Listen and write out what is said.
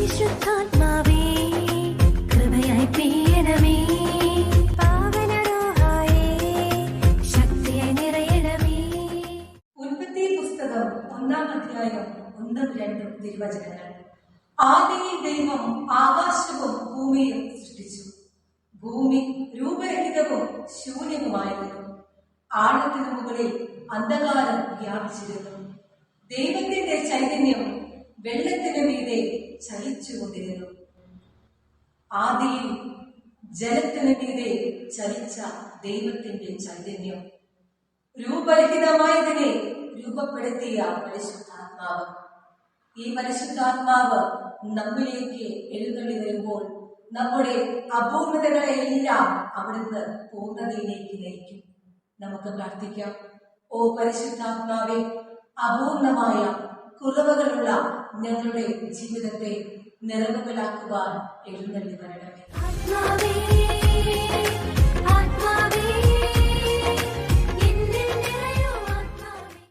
പരിശുദ്ധാത്മാവേ ദൈവം ആകാശവും ഭൂമിയും സൃഷ്ടിച്ചു. ഭൂമി രൂപരഹിതവും ശൂന്യവുമായിരുന്നു. ആഴത്തിനു മുകളിൽ അന്ധകാരം വ്യാപിച്ചിരുന്നു. ദൈവത്തിന്റെ ചൈതന്യം വെള്ളത്തിന് മീതെ ചലിച്ചുകൊണ്ടിരുന്നു. ആദിയിൽ ജലത്തിന് ചലിച്ച ദൈവത്തിന്റെ ചൈതന്യം രൂപരഹിതമായതിനെ രൂപപ്പെടുത്തിയ പരിശുദ്ധാത്മാവ്. ഈ പരിശുദ്ധാത്മാവ് നമ്മിലേക്ക് എഴുന്നള്ളി വരുമ്പോൾ നമ്മുടെ അപൂർണതകളെല്ലാം അവിടുന്ന് പൂർണതയിലേക്ക് നയിക്കും. നമുക്ക് പ്രാർത്ഥിക്കാം. ഓ പരിശുദ്ധാത്മാവെ അപൂർണമായ കുറവുകളുള്ള ഞങ്ങളുടെ ജീവിതത്തെ നിറവുകളാക്കുവാൻ എഴുന്നള്ളി വരണമേ.